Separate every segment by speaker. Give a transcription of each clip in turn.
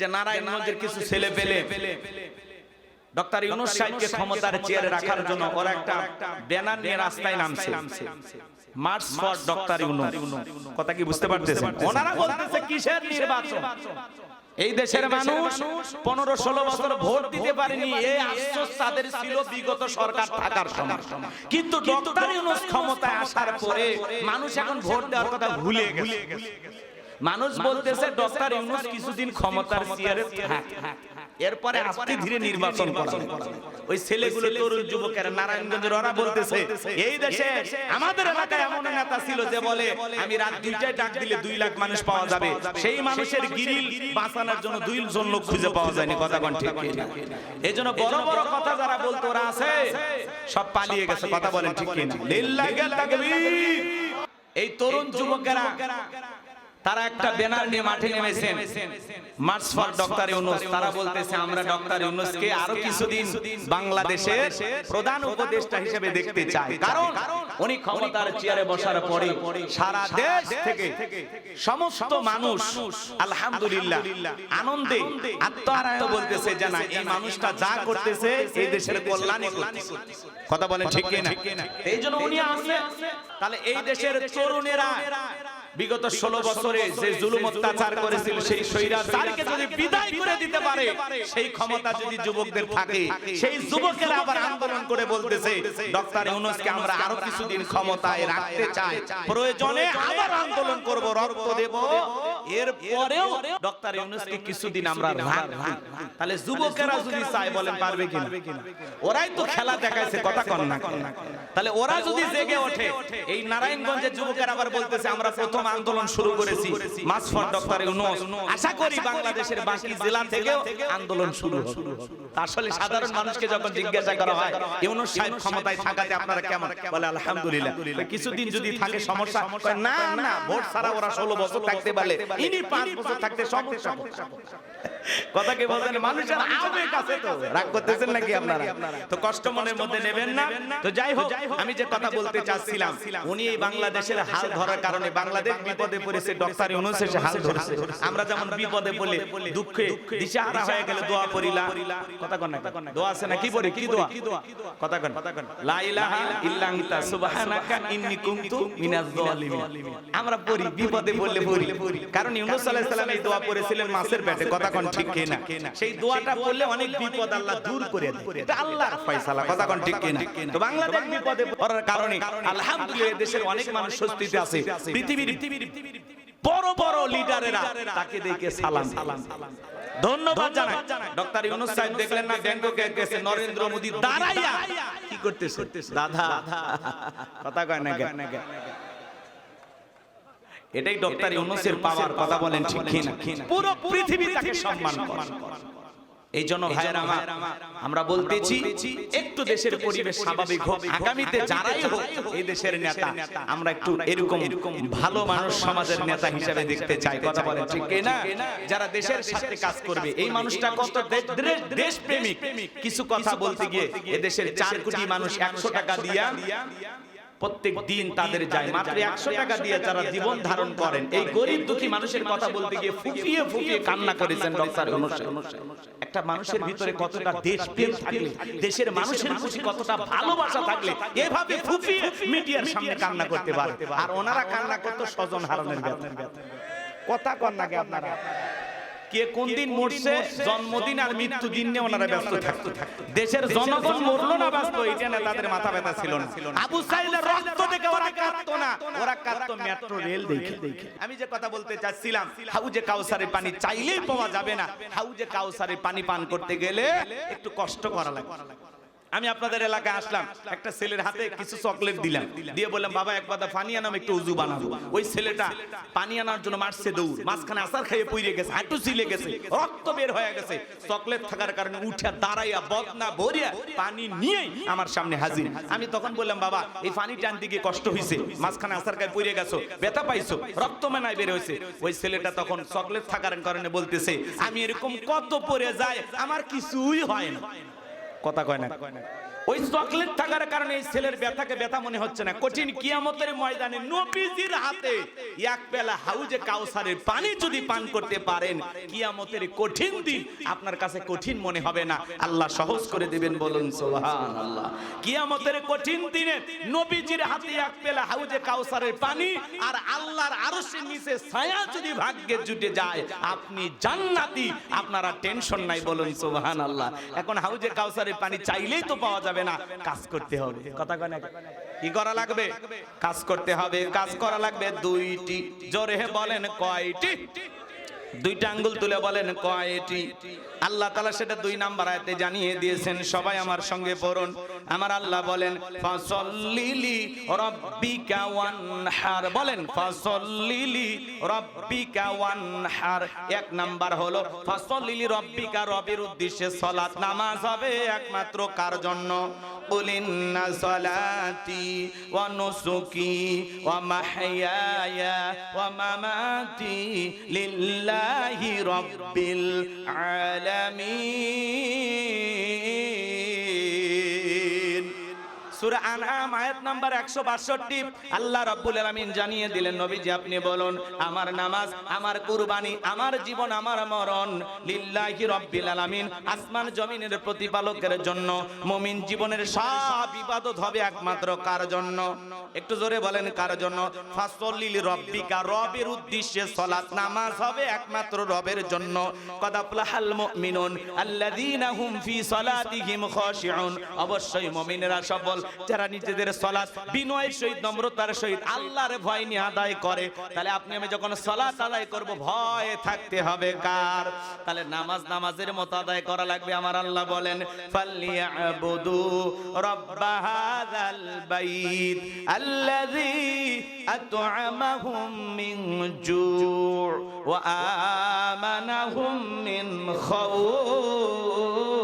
Speaker 1: যে নারায়ণগঞ্জের কিছু ছেলে পেলে। ডক্টর ইউনুস সাহেবকে ক্ষমতার চেয়ারে রাখার জন্য ওরা একটা ব্যানার নিয়ে রাস্তায় নামছে। মার্চ ফর ডক্টর ইউনুস কথা কি বুঝতে পারতেছেন? ওনারা বলতেছে কিসের নির্বাচন? এই দেশের মানুষ পনেরো ষোলো বছর ভোট দিতে পারেনি। এই আশ্বাস তাদের ছিল বিগত সরকার থাকার সময়। কিন্তু ডক্টর ইউনুস ক্ষমতায় আসার পরে মানুষ এখন ভোট দেওয়ার কথা ভুলে গেছে। মানুষ বলতেছে ডক্টর ইউনুস কিছুদিন ক্ষমতার চেয়ারে থাক। এরপরে আস্তে ধীরে নির্বাচন করা ওই ছেলেগুলো তরুণ যুবকেরা নারায়ণগঞ্জের ওরা বলতেছে এই দেশে আমাদের এলাকায় এমন নেতা ছিল যে বলে আমি রাত দুইটায় ডাক দিলে দুই লাখ মানুষ পাওয়া যাবে। সেই মানুষের গিরিল বাঁচানোর জন্য দুই জন লোক খুঁজে পাওয়া যায়নি কথা কোন ঠিক এই জন্য বড় বড় কথা যারা বলতো ওরা আছে সব পালিয়ে গেছে কথা বলেন ঠিক কিনা। লিল্লাহি তাকবীর এই তরুণ যুবকেরা তারা একটা ব্যানার নিয়ে মাঠে নেমেছেন। মার্চ ফর ডক্টর ইউনুস তারা বলতেছে আমরা ডক্টর ইউনুসকে আরও কিছুদিন বাংলাদেশের প্রধান উপদেষ্টা হিসেবে দেখতে চাই কারণ উনি ক্ষমতার চেয়ারে বসার পরে সারা দেশ থেকে সমস্ত মানুষ আলহামদুলিল্লাহ আনন্দে আত্মহারায় বলতেছে যে না এই মানুষটা যা করতেছে এই দেশের কল্যাণে করতেছে কথা বলেন ঠিক কিনা? এই জন্য উনি আসলে তাহলে এই দেশের তরুণেরা বিগত ষোলো বছরে যে জুলুম অত্যাচার করেছিল সেই স্বৈরাচারকে যদি বিদায় করে দিতে পারে সেই ক্ষমতা যদি যুবকদের থাকে সেই যুবকেরা আবার আন্দোলন করে বলতেছে ডক্টর ইউনুসকে আমরা আরও কিছুদিন ক্ষমতায় রাখতে চাই প্রয়োজনে আবার আন্দোলন করব রক্ত দেব এর পরেও ডক্টর ইউনুসকে কিছুদিন আমরা রাখব। তাহলে যুবকেরা যদি চায় বলেন পারবে কিনা? ওরাই তো খেলা দেখাইছে কথা কন না তাহলে ওরা যদি জেগে ওঠে এই নারায়ণগঞ্জের যুবকেরা আবার বলতেছে আমরা প্রথম আন্দোলন শুরু করেছি। মাস ফর ডক্টর ইউনুস আশা করি বাংলাদেশের বাকি জেলা থেকেও আন্দোলন শুরু হবে। আসলে সাধারণ মানুষকে যখন জিজ্ঞাসা করা হয় ইউনুস সাহেব ক্ষমতায় থাকাতে আপনারা কেমন? বলে আলহামদুলিল্লাহ। কিছুদিন যদি থাকে সমস্যা না না ভোট ছাড়া ওরা ষোলো বছর থাকতে পারলে ইনি পাঁচ বছর থাকতে সমস্যা কথা কি বলছেন? মানুষের আবেগ আছে তো। রাগ করতেছেন নাকি আপনারা? তো কষ্ট মনের মধ্যে নেবেন না। তো যাই হোক আমি যে কথা বলতে চাচ্ছিলাম উনি এই বাংলাদেশের হাল ধরার কারণে বাংলাদেশ বিপদে পড়েছে ডক্টর ইউনুস এসে হাল ধরেছে। আমরা যেমন বিপদে পড়লে দুঃখে দিশাহারা হয়ে গেলে দোয়া পড়িলা। কথা কন না দোয়া আছে না? কি পড়ি? কি দোয়া? কথা কন। লা ইলাহা ইল্লা আনতা সুবহানাকা ইন্নী কুনতু মিনাজ জালিমিন আমরা পড়ি বিপদে পড়লে পড়ি। কারণ ইউনুস আলাইহিস সালাম এই দোয়া পড়েছিলেন মাছের পেটে। কথা কন ঠিক কিনা? সেই দোয়াটা পড়লে অনেক বিপদ আল্লাহ দূর করে দেয়। এটা আল্লাহর ফয়সালা। কথা কন ঠিক কিনা? তো বাংলাদেশ বিপদে পড়ার কারণে। আলহামদুলিল্লাহ দেশের অনেক মানুষ স্বস্তিতে আছে পৃথিবীর বড় বড় লিডারেরা তাকে দেখে সালাম সালাম ধন্যবাদ জানাই। ডক্টর ইউনুস সাহেব দেখলেন না ব্যাংককে গেছে নরেন্দ্র মোদি দাঁড়াইয়া কি করতেছে? দাদা, কথা কয় না কে? এটাই ডক্টর ইউনুসের পাওয়ার কথা বলেন ঠিক কিনা? পুরো পৃথিবী তাকে সম্মান করে। এই জন্য ভাইয়ের আমার আমরা বলতেছি একটু দেশের পরিবেশ স্বাভাবিক হোক আগামীতে যারাই হোক এই দেশের নেতা আমরা একটু এরকম ভালো মানুষ সমাজের নেতা হিসেবে দেখতে চাই কথা বলেন ঠিক না যারা দেশের সাথে কাজ করবে এই মানুষটা কত দেশ প্রেমিক। কিছু কথা বলতে গিয়ে এদেশের চার কোটি মানুষ একশো টাকা দিয়া প্রত্যেক দিন তাদের যায় মাত্র একশো টাকা দিয়ে যারা জীবন ধারণ করেন এই গরিব দুঃখী মানুষের কথা বলতে গিয়ে ফুপিয়ে ফুপিয়ে কান্না করেছেন ডক্টর একটা মানুষের ভিতরে কতটা দেশ প্রেম থাকলে দেশের মানুষের প্রতি কতটা ভালোবাসা থাকলে এভাবে ফুপিয়ে মিডিয়ার সামনে কান্না করতে পারে। আর ওনারা কান্না করতো স্বজন হারানোর কথা কন নাকি আপনারা। কে কোন দিন মরছে? জন্মদিন আর নিয়ে ওনারা ব্যস্ত থাকতো। দেশের জনগণ মরলো না ব্যস্ত এটা না তাদের মাথা ব্যথা ছিল না। আবু সাইদের রক্ত দেখে ওরা কাঁদতো না। ওরা কাঁদতো মেট্রো রেল দেখে। আমি যে কথা বলতে চাচ্ছিলাম হাউজে কাউসারের পানি চাইলেই পাওয়া যাবে না। হাউজে কাউসারের পানি পান করতে গেলে একটু কষ্ট করা লাগে আমি আপনাদের এলাকায় আসলাম, একটা ছেলের হাতে কিছু চকলেট দিলাম। দিয়ে বললাম, বাবা, এক বাদা পানি আনাম, একটু উজু বানাবো। ওই ছেলেটা পানি আনার জন্য মারছে দৌড়, মাঝখানে আসার খাইয়ে পুড়ে গেছে, হাঁটু ছিলে গেছে, রক্ত বের হয়ে গেছে। চকলেট থাকার কারণে উঠে দাঁড়াইয়া বদনা ভরিয়া পানি নিয়ে আমার সামনে হাজির। আমি তখন বললাম, বাবা, এই পানি টানতে গিয়ে কষ্ট হয়েছে মাঝখানে আসার খায় পুড়ে গেছো, ব্যথা পাইছো, রক্ত মেনায় বের হয়েছে ওই ছেলেটা তখন চকলেট থাকার কারণে বলতেছে, আমি এরকম কত পরে যায়, আমার কিছুই হয় না। কথা কয় না। ওই চকলেট থাকার কারণে এই ছেলের ব্যথাকে ব্যথা মনে হচ্ছে না। কঠিন কিয়ামতের ময়দানে নবীজির হাতে এক পেলা হাউজে কাউসারের পানি যদি পান করতে পারেন, কিয়ামতের কঠিন দিন আপনার কাছে কঠিন মনে হবে না। আল্লাহ সহজ করে দিবেন বলুন, সুবহানাল্লাহ। কিয়ামতের কঠিন দিনে নবীজির হাতে এক পেলা হাউজে কাউসারের পানি আর আল্লাহর আরশের নিচে ছায়া যদি ভাগ্যে জুটে যায়, আপনি জান্নাতি। আপনারা টেনশন নাই বলুন, সুবহানাল্লাহ। এখন হাউজে কাউসারের পানি চাইলেই তো পাওয়া যাবে। না, কাজ করতে হবে। কথা কয় না কি করা লাগবে? কাজ করতে হবে, কাজ করা লাগবে দুইটি। জোরে বলেন কয়টি? দুইটা আঙ্গুল তুলে বলেন কয়েটি আল্লাহ তালা সেটা দুই নাম্বার আয়তে জানিয়ে দিয়েছেন, সবাই আমার সঙ্গে পড়ুন। আমার আল্লাহ বলেন, ফসল্লিলি রব্বিকা ওয়ানহার। বলেন, ফসল্লিলি রব্বিকা ওয়ানহার। এক নাম্বার হলো, ফসল্লিলি রব্বিকা রবির উদ্দেশ্যে সলাত নামাজ হবে একমাত্র কার জন্য? কুলিন্না সলাতি ওয়া নুসুকি ওয়া মাহইয়ায়া ওয়া মামাতি লিল্লাহ। لله رب العالمين. সূরা আনআম আয়াত নাম্বার 162 আল্লাহ রাব্বুল আলামিন জানিয়ে দিলেন, নবীজি আপনি বলুন, আমার নামাজ, আমার কুরবানি, আমার জীবন, আমার মরণ লিল্লাহি রাব্বিল আলামিন। আসমান জমিনের প্রতিপালকের জন্য মুমিন জীবনের সব ইবাদত হবে একমাত্র কার জন্য? একটু জোরে বলেন, কার জন্য? ফাসল্লিল রব্বিকা, রবের উদ্দেশ্যে সালাত নামাজ হবে একমাত্র রবের জন্য। কদ আফলাহাল মুমিনুন আল্লাযীনা হুম ফি সালাতিহিম খাশিউন। অবশ্যই মুমিনেরা সফল যারা নিজেদের সালাত বিনয়ের সহিত, নম্রতার সহিত আল্লাহর ভয় নিয়ে আদায় করে, তাহলে আপনি আমি যখন সালাত আদায় করব, ভয় থাকতে হবে কার? তাহলে নামাজ নামাজের মতো আদায় করা লাগবে, আমার আল্লাহ বলেন ফাল্লিয়াবুদু রাব্বা হাযাল বাইত আল্লাযী আত'আমাহুম মিন জু' ওয়া আমানাহুম মিন খাউফ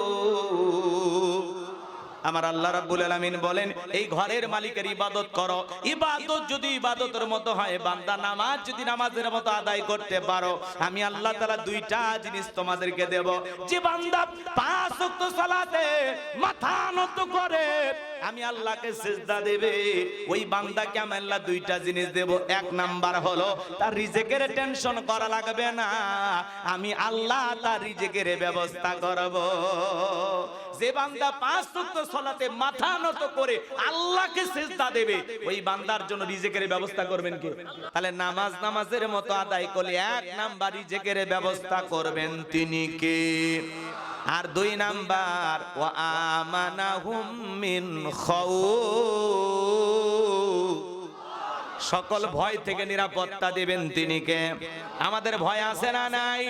Speaker 1: আমার আল্লাহ রাব্বুল আলামিন বলেন, এই ঘরের মালিকের ইবাদত করো। ইবাদত যদি ইবাদতের মতো হয়, বান্দা নামাজ যদি নামাজের মতো আদায় করতে পারো, আমি আল্লাহ তাআলা দুইটা জিনিস তোমাদেরকে দেব। যে বান্দা পাঁচ ওয়াক্ত সালাতে মাথা নত করে আমি আল্লাহকে সিজদা দেবে। ওই বান্দাকে আমি আল্লাহ দুইটা জিনিস দেব। এক নাম্বার হলো, তার রিজেকের টেনশন করা লাগবে না। আমি আল্লাহ তার রিজেকের ব্যবস্থা করব। যে বান্দা পাঁচ ওয়াক্ত সালাতে মাথা নত করে আল্লাহকে সিজদা দেবে, ওই বান্দার জন্য রিজেকের ব্যবস্থা করবেন কে? তাহলে নামাজ নামাজের মতো আদায় করলে এক নাম্বার রিজেকের ব্যবস্থা করবেন তিনি কে? আর দুই নাম্বার ও আমানাহুম মিন খাউফ। সকল ভয় থেকে নিরাপত্তা দিবেন তিনি কে আমাদের ভয় আছে না নাই?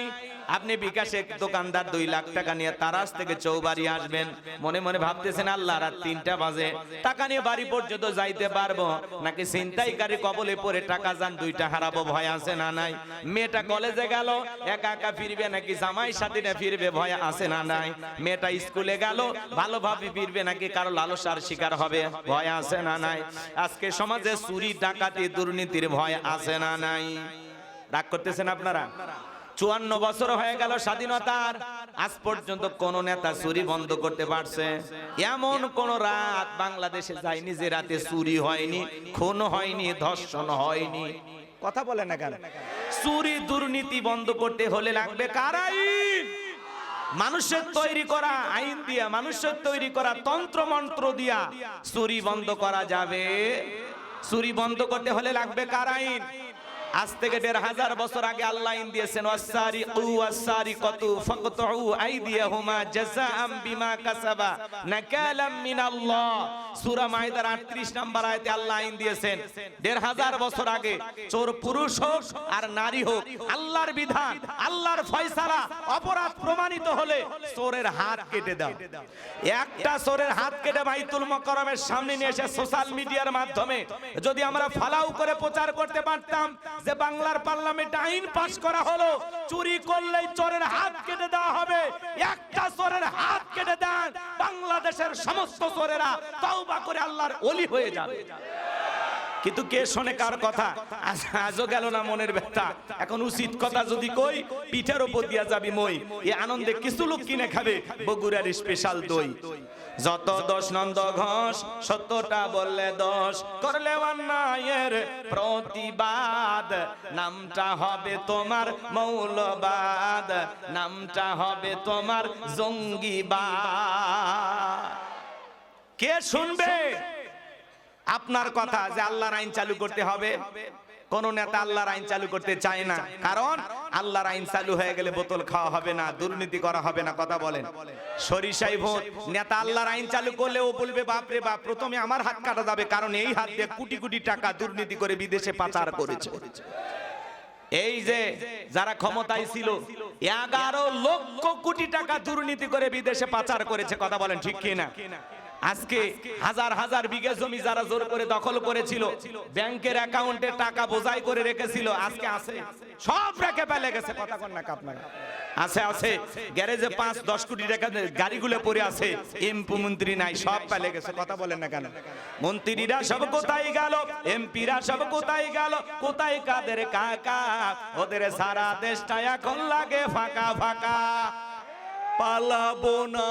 Speaker 1: আপনি বিকাশে দোকানদার দুই লাখ টাকা নিয়ে তারাস থেকে চৌবাড়ি আসবেন। মনে মনে ভাবতেছেন, আল্লাহ, রাত তিনটা বাজে। টাকা নিয়ে বাড়ি পর্যন্ত যাইতে পারব? নাকি ছিনতাইকারী কবলে পড়ে টাকা যান, দুইটা হারাবো, ভয় আছে না নাই? মেয়েটা কলেজে গেল, একা একা ফিরবে নাকি জামাই সাথে না ফিরবে, ভয় আছে না নাই? মেয়েটা স্কুলে গেল ভালোভাবে ফিরবে নাকি কারও লালসার শিকার হবে, ভয় আছে না নাই? আজকে সমাজে চুরি, ডাকাতি, দুর্নীতির ভয় আছে না নাই? রাগ করতেছেন আপনারা? চুয়ান্ন বছর হয়ে গেল স্বাধীনতার। আজ পর্যন্ত কোন নেতা চুরি বন্ধ করতে পারছে। এমন কোন রাত বাংলাদেশে যায়নি যে রাতে চুরি হয়নি, খুন হয়নি, ধর্ষণ হয়নি। কথা বলে না কেন? চুরি দুর্নীতি বন্ধ করতে হলে লাগবে কার আইন? মানুষের তৈরি করা আইন দিয়া, মানুষের তৈরি করা তন্ত্র মন্ত্র দিয়া চুরি বন্ধ করা যাবে। চুরি বন্ধ করতে হলে লাগবে কার আইন? আজ থেকে দেড় হাজার বছর আগে আল্লাহ আইন দিয়েছেন ওয়াসারি কু ওয়াসারি কতু ফাকতু আইদিয়াহুমা জাযাআম বিমা কাসাবা নাকালাম মিনাল্লাহ। সূরা মাইদার 38 নম্বর আল্লাহ দিয়েছেন, দেড় হাজার বছর আগে চোর পুরুষ হোক আর নারী হোক, আল্লাহর বিধান, আল্লাহর ফয়সালা, অপরাধ প্রমাণিত হলে চোরের হাত কেটে দাও। একটা চোরের হাত কেটে বাইতুল মুকাররমের সামনে নিয়ে এসে সোশ্যাল মিডিয়ার মাধ্যমে যদি আমরা ফালাউ করে প্রচার করতে পারতাম যে বাংলার পার্লামেন্টে আইন পাশ করা হলো, চুরি করলেই চোরের হাত কেটে দেওয়া হবে। একটা চোরের হাত কেটে দেন, বাংলাদেশের সমস্ত চোরেরা তওবা করে আল্লাহর ওলি হয়ে যাবে। কিন্তু কে শোনে কার কথা? আজও গেল না মনের ব্যথা। এখন উচিত কথা যদি কই, পিঠের ওপর দিয়া যাবি মই। এ আনন্দে কিছু লোক কিনে খাবে, বগুড়ার স্পেশাল দই। যত দোষ নন্দ ঘোষ, সত্যটা বললে দোষ। করলে অন্যায়ের প্রতিবাদ। নামটা হবে তোমার মৌলবাদ। নামটা হবে তোমার জঙ্গিবাদ। কে শুনবে? আপনার কথা যে আল্লাহর আইন চালু করতে হবে। কোন নেতা আল্লাহর আইন চালু করতে চায় না। কারণ আল্লাহর আইন চালু হয়ে গেলে বোতল খাওয়া হবে না, দুর্নীতি করা হবে না, কথা বলেন। সরিষাই ভোট, নেতা আল্লাহর আইন চালু করলে ও বলবে বাপ রে বাপ, প্রথমে আমার হাত কাটা যাবে, কারণ এই হাত দিয়ে কোটি কোটি টাকা দুর্নীতি করে বিদেশে পাচার করেছে। এই যে যারা ক্ষমতায় ছিল, এগারো লক্ষ কোটি টাকা দুর্নীতি করে বিদেশে পাচার করেছে, কথা বলেন ঠিক কিনা? আজকে হাজার হাজার বিঘা জমি যারা জোর করে দখল করেছিল, ব্যাংকের অ্যাকাউন্টে টাকা বোঝাই করে রেখেছিল, আজকে আছে। সব রেখে ফেলে গেছে, কথা কন না আপনারা আছে আছে। গ্যারেজে পাঁচ, দশ কোটি টাকা গাড়িগুলো পড়ে আছে, এমপি মন্ত্রী নাই, সব পেলে গেছে, কথা বলেন না কেন? মন্ত্রীরা সব কোথায় গেল? এমপিরা সব কোথায় গেল? কোথায় কাদের কাকা? ওদের সারা দেশটা এখন লাগে ফাঁকা ফাঁকা। পালাবো না।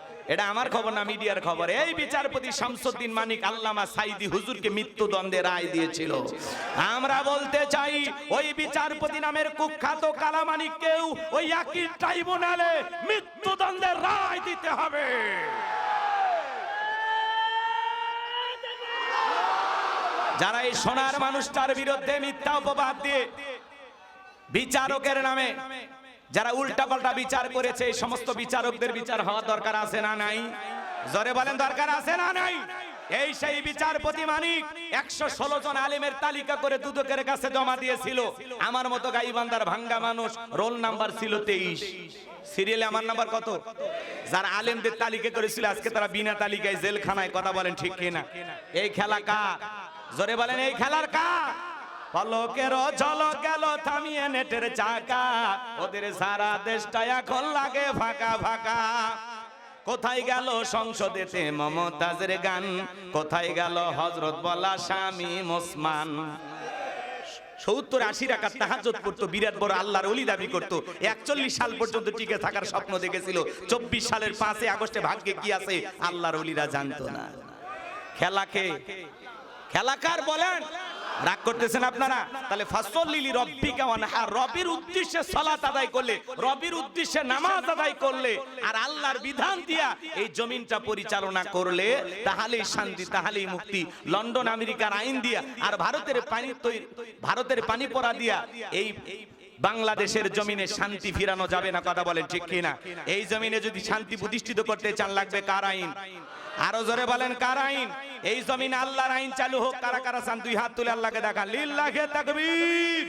Speaker 1: এটা আমার খবর না, মিডিয়ার খবর। এই বিচারপতি শামসুদ্দিন মানিক আল্লামা সাইদি হুজুরকে মৃত্যুদণ্ডে রায় দিয়েছিল। আমরা বলতে চাই, ওই বিচারপতি নামের কুখ্যাত কালামানিককেও ওই একই ট্রাইব্যুনালে মৃত্যুদণ্ডের রায় দিতে হবে। যারা এই সোনার মানুষটার বিরুদ্ধে মিথ্যা অপবাদ দিয়ে বিচারকের নামে যারা উল্টা পাল্টা বিচার করেছে এই সমস্ত বিচারকদের বিচার হওয়া দরকার আছে না নাই? জরে বলেন, দরকার আছে না নাই? এই সেই বিচারপতি মানিক একশো ষোলো জন আলিমের তালিকা করে দুদকের কাছে জমা দিয়েছিল। আমার মতো গাইবান্দার ভাঙ্গা মানুষ রোল নাম্বার ছিল তেইশ। সিরিয়ালে আমার নাম্বার কত? যারা আলেমদের তালিকা করেছিল, আজকে তারা বিনা তালিকায় জেলখানায় কথা বলেন ঠিক কিনা? এই খেলা কা জোরে বলেন, এই খেলার কার? পলকের জল গেল থামিয়ে নেটের চাকা। ওদের সারা দেশটা এখন লাগে ফাঁকা ফাঁকা। কোথায় গেল সংসদেতে মমতাজের গান? কোথায় গেল হজরত বলা স্বামী মুসমান? সত্তর আশি টাকা তাহাজত করতো বিরাট বড় আল্লাহর অলি দাবি করতো। একচল্লিশ সাল পর্যন্ত টিকে থাকার স্বপ্ন দেখেছিল। চব্বিশ সালের পাঁচে আগস্টে ভাগ্যে কি আছে, আল্লাহর অলিরা জানতো না। খেলাকে, খেলাকার বলেন। রাগ করতেছেন আপনারা? তাহলে ফাসল্লিলি কেমন আর রবির উদ্দেশ্যে সালাত আদায় করলে, রবির উদ্দেশ্যে নামাজ আদায় করলে আর আল্লাহর বিধান দিয়া এই জমিনটা পরিচালনা করলে, তাহলেই শান্তি, তাহলেই মুক্তি। লন্ডন, আমেরিকার আইন দিয়া আর ভারতের পানি তৈরি ভারতের পানি পড়া দিয়া এই বাংলাদেশের জমিনে শান্তি ফিরানো যাবে না কথা বলেন ঠিক কিনা? এই জমিনে যদি শান্তি প্রতিষ্ঠিত করতে চান লাগবে কার আইন? আরও জোরে বলেন কার আইন? এই জমিনে আল্লাহর আইন চালু হোক, কারা কারা চান, দুই হাত তুলে আল্লাহকে দেখা। লিল্লাহে তাকবীর।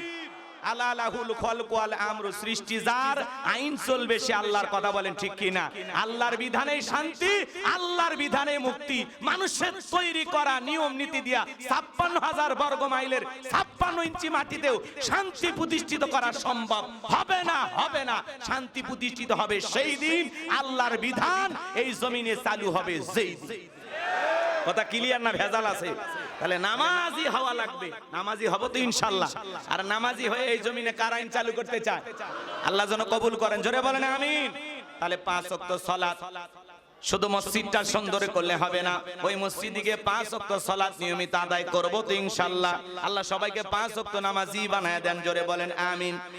Speaker 1: আলালাহুল খলকু আল আমরু সৃষ্টি যার আইন চলবে, সে আল্লাহর কথা বলেন, ঠিক কি না? আল্লাহর বিধানে শান্তি, আল্লাহর বিধানে মুক্তি। মানুষের তৈরি করা নিয়ম নীতি দিয়া ছাপ্পান্ন হাজার বর্গ মাইলের ছাপ্পান্ন ইঞ্চি মাটিতেও শান্তি প্রতিষ্ঠিত করা সম্ভব। হবে না হবে না। শান্তি প্রতিষ্ঠিত হবে সেই দিন, আল্লাহর বিধান এই জমিনে চালু হবে যেই কথা ক্লিয়ার না ভেজাল আছে? তাহলে নামাজি হওয়া লাগবে। নামাজি হব তো ইনশাল্লাহ। আর নামাজি হয়ে এই জমিনে কার আইন চালু করতে চায়। আল্লাহ যেন কবুল করেন। জোরে বলেন আমিন। তাহলে পাঁচ ওয়াক্ত সালাত শুধু মসজিদটা সুন্দর করলে হবে না। ওই মসজিদে পাঁচ ওয়াক্ত সালাত নিয়মিত আদায় করব তো ইনশাল্লাহ। আল্লাহ সবাইকে পাঁচ ওয়াক্ত নামাজি বানায় দেন। জোরে বলেন আমিন।